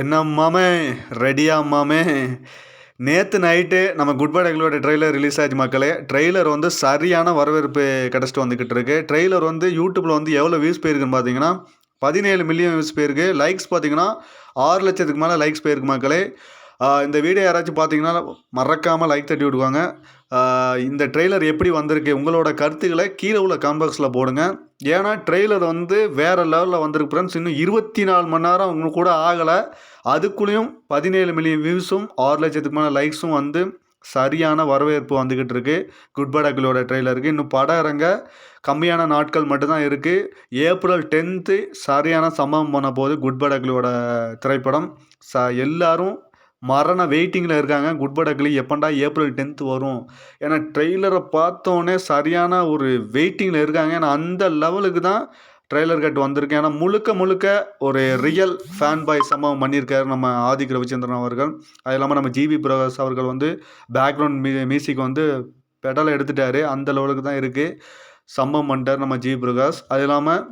என்னம்மாமே மாமே? ரெடியா நேற்று நைட்டு நம்ம குட் பை எங்களோட ட்ரெய்லர் ரிலீஸ் ஆச்சு மக்களே. ட்ரெய்லர் வந்து சரியான வரவேற்பு கிடச்சிட்டு வந்துக்கிட்டு இருக்கு. ட்ரெய்லர் வந்து யூடியூப்பில் வந்து எவ்வளோ வியூஸ் போயிருக்குன்னு பார்த்தீங்கன்னா பதினேழு மில்லியன் வியூஸ் போயிருக்கு. லைக்ஸ் பார்த்தீங்கன்னா ஆறு லட்சத்துக்கு மேலே லைக்ஸ் போயிருக்கு மக்களே. இந்த வீடியோ யாராச்சும் பார்த்தீங்கன்னா மறக்காமல் லைக் தட்டி விடுவாங்க. இந்த ட்ரெய்லர் எப்படி வந்திருக்கு உங்களோட கருத்துக்களை கீழே உள்ள காம்பாக்ஸில் போடுங்க. ஏன்னா ட்ரெய்லர் வந்து வேறு லெவலில் வந்திருக்கு ஃப்ரெண்ட்ஸ் இன்னும் இருபத்தி நாலு மணி நேரம் உங்களுக்கு கூட ஆகலை. அதுக்குள்ளேயும் பதினேழு மில்லியன் வியூஸும் ஆறு லட்சத்துக்கு மேலே லைக்ஸும் வந்து சரியான வரவேற்பு வந்துக்கிட்டு இருக்குது குட் படங்களோட ட்ரெய்லருக்கு இன்னும் படம் இறங்க கம்மியான நாட்கள் மட்டும்தான் இருக்குது ஏப்ரல் டென்த்து சரியான சம்பவம் பண்ண போது குட் படங்களோட திரைப்படம். ச எல்லாரும் மரண வெயிட்டிங்கில் இருக்காங்க. குட் படக்களி எப்பண்டா ஏப்ரல் டென்த்து வரும்? ஏன்னா ட்ரெய்லரை பார்த்தோன்னே சரியான ஒரு வெயிட்டிங்கில் இருக்காங்க. ஏன்னா அந்த லெவலுக்கு தான் ட்ரெய்லர் கட் வந்திருக்கு. ஏன்னா முழுக்க முழுக்க ஒரு ரியல் ஃபேன் பாய் சம்பவம் பண்ணியிருக்காரு நம்ம ஆதிக் ரவிச்சந்திரன் அவர்கள். அது இல்லாமல் நம்ம ஜிவி பிரகாஷ் அவர்கள் வந்து பேக்ரவுண்ட் மியூ மியூசிக் வந்து பெடலை எடுத்துட்டாரு. அந்த லெவலுக்கு தான் இருக்குது சம்பவம் பண்ணிட்டார் நம்ம ஜிவி பிரகாஷ். அது இல்லாமல்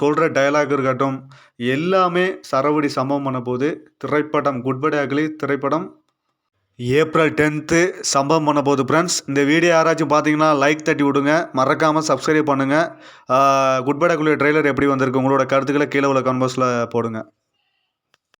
சொல்கிற டயலாக் இருக்கட்டும் எல்லாமே சரவடி சம்பவம் பண்ண போது திரைப்படம் குட் பை அக்லி திரைப்படம் ஏப்ரல் டென்த்து சம்பவம் பண்ண போது ஃப்ரெண்ட்ஸ் இந்த வீடியோ யாராச்சும் பார்த்தீங்கன்னா லைக் தட்டி விடுங்க. மறக்காமல் சப்ஸ்கிரைப் பண்ணுங்கள் குட் பை ட்ரெய்லர் எப்படி வந்திருக்கு உங்களோட கருத்துக்களை கீழே உள்ள கன்வர்ஸில் போடுங்க.